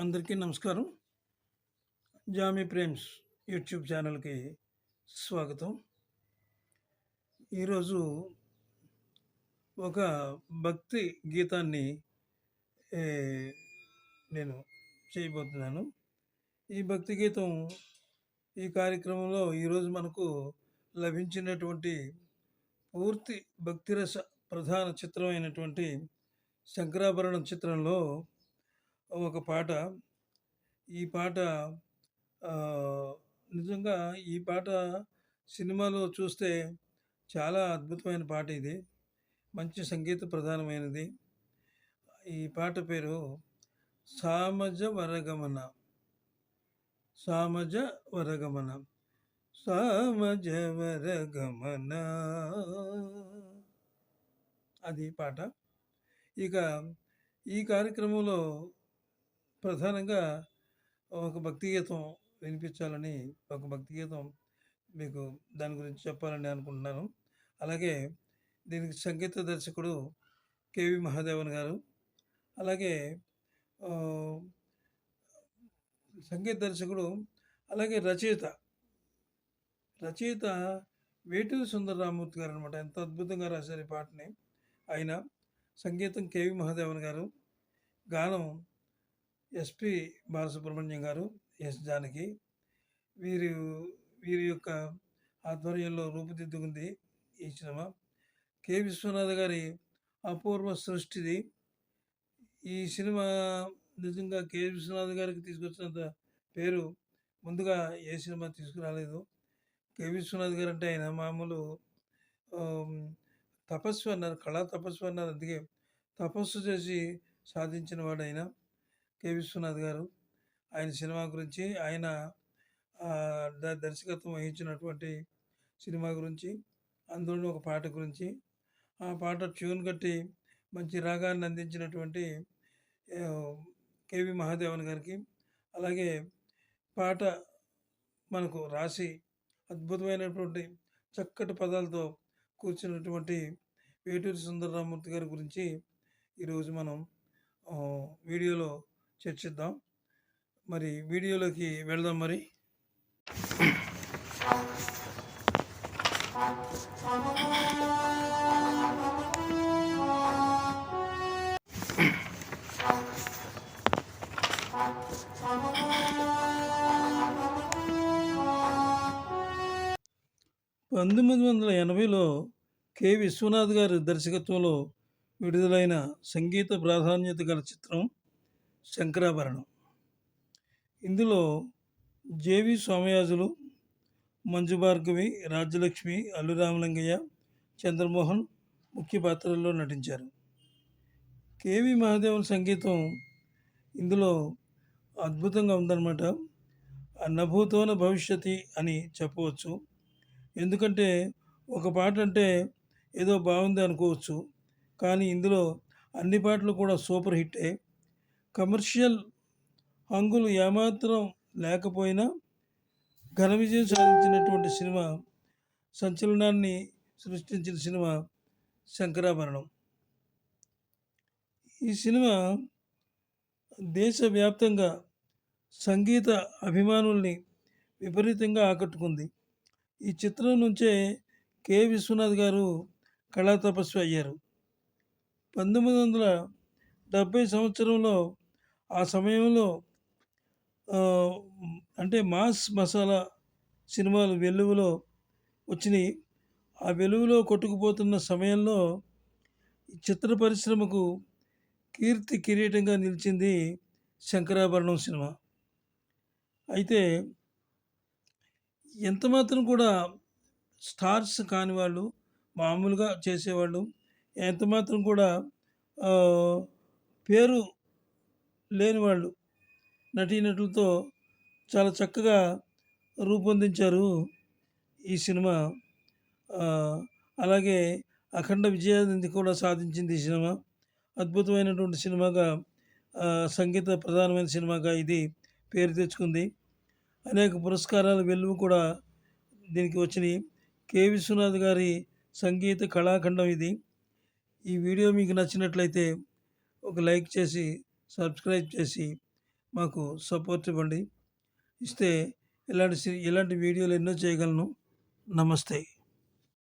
అందరికీ నమస్కారం. Jamie Prem's YouTube ఛానల్కి స్వాగతం. ఈరోజు ఒక భక్తి గీతాన్ని నేను చేయబోతున్నాను. ఈ భక్తి గీతం ఈ కార్యక్రమంలో ఈరోజు మనకు లభించినటువంటి పూర్తి భక్తిరస ప్రధాన చిత్రమైనటువంటి శంకరాభరణం చిత్రంలో ఒక పాట. ఈ పాట నిజంగా ఈ పాట సినిమాలో చూస్తే చాలా అద్భుతమైన పాట ఇది. మంచి సంగీత ప్రధానమైనది. ఈ పాట పేరు సామజ వరగమన. సామజ వరగమన. సామజ వరగమన. అది పాట. ఇక ఈ కార్యక్రమంలో ప్రధానంగా ఒక భక్తి గీతం వినిపించాలని ఒక భక్తి గీతం మీకు దాని గురించి చెప్పాలని అనుకుంటున్నాను. అలాగే దీనికి సంగీత దర్శకుడు కేవి మహాదేవన్ గారు అలాగే సంగీత దర్శకుడు అలాగే రచయిత రచయిత వేటూరి సుందరరామూర్తి గారు అనమాట ఎంత అద్భుతంగా రాశారు ఈ పాటని. ఆయన సంగీతం కేవి మహాదేవన్ గారు గానం ఎస్పి బాలసుబ్రహ్మణ్యం గారు ఎస్ జానకి వీరి వీరి యొక్క ఆధ్వర్యంలో రూపుదిద్దుకుంది ఈ సినిమా. కె విశ్వనాథ్ గారి అపూర్వ సృష్టిది. ఈ సినిమా నిజంగా కె విశ్వనాథ్ గారికి తీసుకొచ్చినంత పేరు ముందుగా ఏ సినిమా తీసుకురాలేదు. కె విశ్వనాథ్ గారు అంటే ఆయన మామూలు తపస్సు అన్నారు కళా తపస్సు అన్నారు. అందుకే తపస్సు చేసి సాధించిన వాడు ఆయన కె విశ్వనాథ్ గారు. ఆయన సినిమా గురించి ఆయన దర్శకత్వం వహించినటువంటి సినిమా గురించి అందులో ఒక పాట గురించి. ఆ పాట ట్యూన్ కట్టి మంచి రాగాన్ని అందించినటువంటి కేవి మహాదేవన్ గారికి. అలాగే పాట మనకు రాసి అద్భుతమైనటువంటి చక్కటి పదాలతో కూర్చున్నటువంటి వేటూరి సుందరరామూర్తి గారి గురించి ఈరోజు మనం వీడియోలో చర్చిద్దాం. మరి వీడియోలోకి వెళ్దాం మరి. పంతొమ్మిది వందల ఎనభైలో కె. విశ్వనాథ్ గారి దర్శకత్వంలో విడుదలైన సంగీత ప్రాధాన్యత గల చిత్రం శంకరాభరణం. ఇందులో జేవి సోమయాజులు మంజు భార్గవి రాజ్యలక్ష్మి అల్లు రామలింగయ్య చంద్రమోహన్ ముఖ్య పాత్రల్లో నటించారు. కేవి మహాదేవన్ సంగీతం ఇందులో అద్భుతంగా ఉందన్నమాట. నభూతోన భవిష్యతి అని చెప్పవచ్చు. ఎందుకంటే ఒక పాట అంటే ఏదో బాగుంది అనుకోవచ్చు. కానీ ఇందులో అన్ని పాటలు కూడా సూపర్ హిట్టే. కమర్షియల్ హంగులు ఏమాత్రం లేకపోయినా ఘన విజయం సాధించినటువంటి సినిమా సంచలనాన్ని సృష్టించిన సినిమా శంకరాభరణం. ఈ సినిమా దేశవ్యాప్తంగా సంగీత అభిమానుల్ని విపరీతంగా ఆకట్టుకుంది. ఈ చిత్రం నుంచే కె. విశ్వనాథ్ గారు కళా తపస్వి అయ్యారు. పంతొమ్మిది వందల డెబ్భై సంవత్సరంలో ఆ సమయంలో అంటే మాస్ మసాలా సినిమాలు వెలుగులో వచ్చినాయి. ఆ వెలుగులో కొట్టుకుపోతున్న సమయంలో చిత్ర పరిశ్రమకు కీర్తి కిరీటంగా నిలిచింది శంకరాభరణం సినిమా. అయితే ఎంత మాత్రం కూడా స్టార్స్ కాని వాళ్ళు మామూలుగా చేసేవాళ్ళు ఎంత మాత్రం కూడా పేరు లేని వాళ్ళు నటీనటులతో చాలా చక్కగా రూపొందించారు ఈ సినిమా. అలాగే అఖండ విజయాన్ని కూడా సాధించింది ఈ సినిమా. అద్భుతమైనటువంటి సినిమాగా సంగీత ప్రధానమైన సినిమాగా ఇది పేరు తెచ్చుకుంది. అనేక పురస్కారాలు వెలువ కూడా దీనికి వచ్చినాయి. కె. విశ్వనాథ్ గారి సంగీత కళాఖండం ఇది. ఈ వీడియో మీకు నచ్చినట్లయితే ఒక లైక్ చేసి సబ్స్క్రైబ్ చేసి మాకు సపోర్ట్ ఇవ్వండి. ఇస్తే ఇలాంటి సి ఇలాంటి వీడియోలు ఎన్నో చేయగలను. నమస్తే.